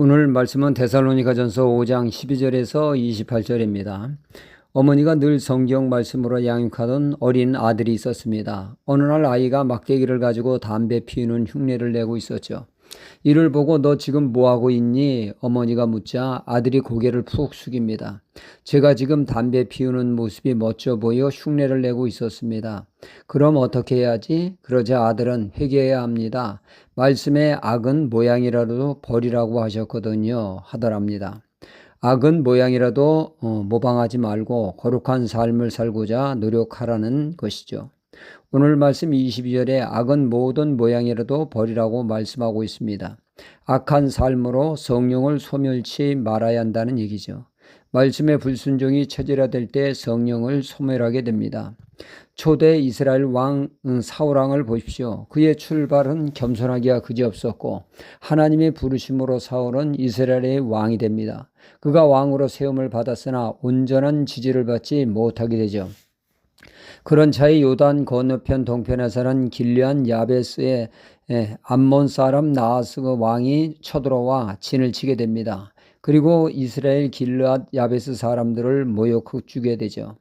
오늘 말씀은 데살로니가전서 5장 12절에서 28절입니다. 어머니가 늘 성경 말씀으로 양육하던 어린 아들이 있었습니다. 어느 날 아이가 막대기를 가지고 담배 피우는 흉내를 내고 있었죠. 이를 보고 너 지금 뭐 하고 있니? 어머니가 묻자 아들이 고개를 푹 숙입니다. 제가 지금 담배 피우는 모습이 멋져 보여 흉내를 내고 있었습니다. 그럼 어떻게 해야지? 그러자 아들은 회개해야 합니다. 말씀에 악은 모양이라도 버리라고 하셨거든요. 하더랍니다. 악은 모양이라도 어, 모방하지 말고 거룩한 삶을 살고자 노력하라는 것이죠. 오늘 말씀 22절에 악은 모든 모양이라도 버리라고 말씀하고 있습니다. 악한 삶으로 성령을 소멸치 말아야 한다는 얘기죠. 말씀의 불순종이 처절화될 때 성령을 소멸하게 됩니다. 초대 이스라엘 왕 음, 사울왕을 보십시오. 그의 출발은 겸손하기야 그지없었고 하나님의 부르심으로 사울은 이스라엘의 왕이 됩니다. 그가 왕으로 세움을 받았으나 온전한 지지를 받지 못하게 되죠. 그런 차에 요단 건너편 동편에 사는 길리안 야베스의 암몬 사람 나하스 왕이 쳐들어와 진을 치게 됩니다. 그리고 이스라엘 길르앗 야베스 사람들을 모욕 주게 되죠.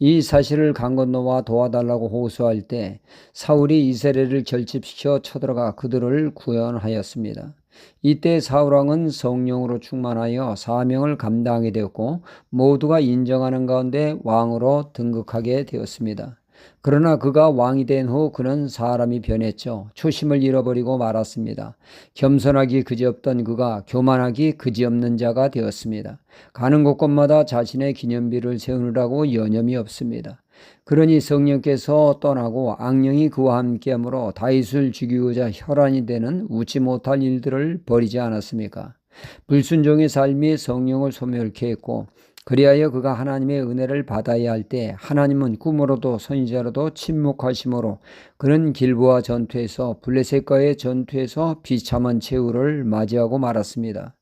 이 사실을 강 건너와 도와달라고 호소할 때 사울이 이스라엘을 결집시켜 쳐들어가 그들을 구원하였습니다. 이때 사울왕은 성령으로 충만하여 사명을 감당하게 되었고 모두가 인정하는 가운데 왕으로 등극하게 되었습니다. 그러나 그가 왕이 된 후 그는 사람이 변했죠. 초심을 잃어버리고 말았습니다. 겸손하기 그지없던 그가 교만하기 그지없는 자가 되었습니다. 가는 곳곳마다 자신의 기념비를 세우느라고 여념이 없습니다. 그러니 성령께서 떠나고 악령이 그와 함께하므로 다윗을 죽이고자 혈안이 되는 웃지 못할 일들을 벌이지 않았습니까? 불순종의 삶이 성령을 소멸케 했고 그리하여 그가 하나님의 은혜를 받아야 할 때 하나님은 꿈으로도 선지자로도 침묵하심으로 그는 길보아 전투에서 블레셋과의 전투에서 비참한 최후를 맞이하고 말았습니다.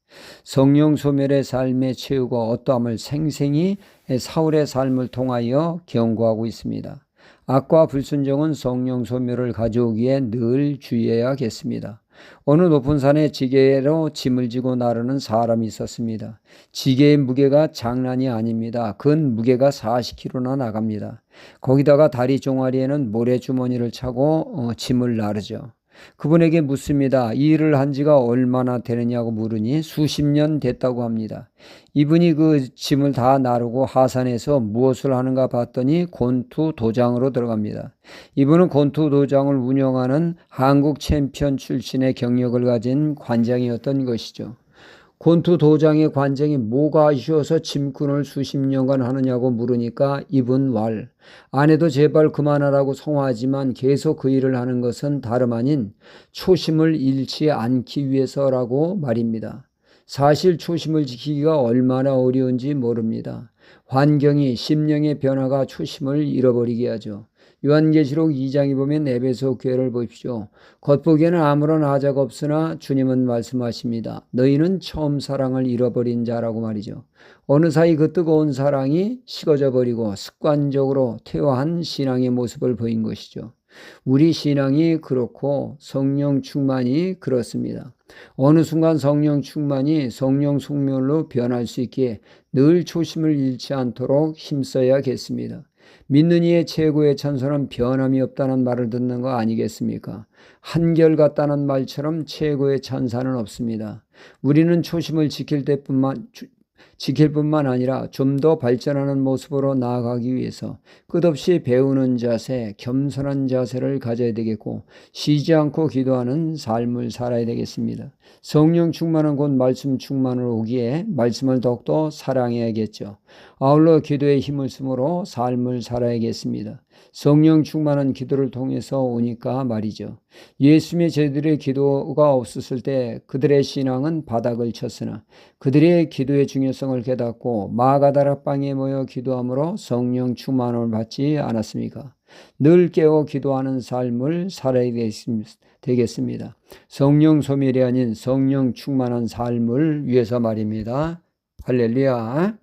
성령 소멸의 삶의 최후가 어떠함을 생생히 사울의 삶을 통하여 경고하고 있습니다. 악과 불순종은 성령 소멸을 가져오기에 늘 주의해야겠습니다. 어느 높은 산에 지게로 짐을 지고 나르는 사람이 있었습니다. 지게의 무게가 장난이 아닙니다. 근 무게가 40kg나 나갑니다. 거기다가 다리 종아리에는 모래주머니를 차고 어, 짐을 나르죠. 그분에게 묻습니다. 이 일을 한 지가 얼마나 되느냐고 물으니 수십 년 됐다고 합니다. 이분이 그 짐을 다 나르고 하산해서 무엇을 하는가 봤더니 곤투 도장으로 들어갑니다. 이분은 곤투 도장을 운영하는 한국 챔피언 출신의 경력을 가진 관장이었던 것이죠. 곤투 도장의 관장이 뭐가 아쉬워서 짐꾼을 수십 년간 하느냐고 물으니까 이분 왈. 아내도 제발 그만하라고 성화하지만 계속 그 일을 하는 것은 다름 아닌 초심을 잃지 않기 위해서라고 말입니다. 사실 초심을 지키기가 얼마나 어려운지 모릅니다. 환경이 심령의 변화가 초심을 잃어버리게 하죠. 요한계시록 2장에 보면 에베소 교회를 보십시오. 겉보기에는 아무런 하자가 없으나 주님은 말씀하십니다. 너희는 처음 사랑을 잃어버린 자라고 말이죠. 어느 사이 그 뜨거운 사랑이 식어져 버리고 습관적으로 퇴화한 신앙의 모습을 보인 것이죠. 우리 신앙이 그렇고 성령 충만이 그렇습니다. 어느 순간 성령 충만이 성령 속멸로 변할 수 있기에 늘 초심을 잃지 않도록 힘써야겠습니다. 믿는 이의 최고의 찬선은 변함이 없다는 말을 듣는 거 아니겠습니까? 한결같다는 말처럼 최고의 찬사는 없습니다. 우리는 초심을 지킬 때뿐만 지킬 뿐만 아니라 좀 더 발전하는 모습으로 나아가기 위해서 끝없이 배우는 자세, 겸손한 자세를 가져야 되겠고 쉬지 않고 기도하는 삶을 살아야 되겠습니다. 성령 충만은 곧 말씀 충만을 오기에 말씀을 더욱더 사랑해야겠죠. 아울러 기도에 힘을 쓰므로 삶을 살아야겠습니다. 성령 충만한 기도를 통해서 오니까 말이죠. 예수님의 제들의 기도가 없었을 때 그들의 신앙은 바닥을 쳤으나 그들의 기도의 중요성을 깨닫고 마가다락방에 모여 기도함으로 성령 충만을 받지 않았습니까? 늘 깨어 기도하는 삶을 살아야 되겠습니다. 성령 소멸이 아닌 성령 충만한 삶을 위해서 말입니다. 할렐루야.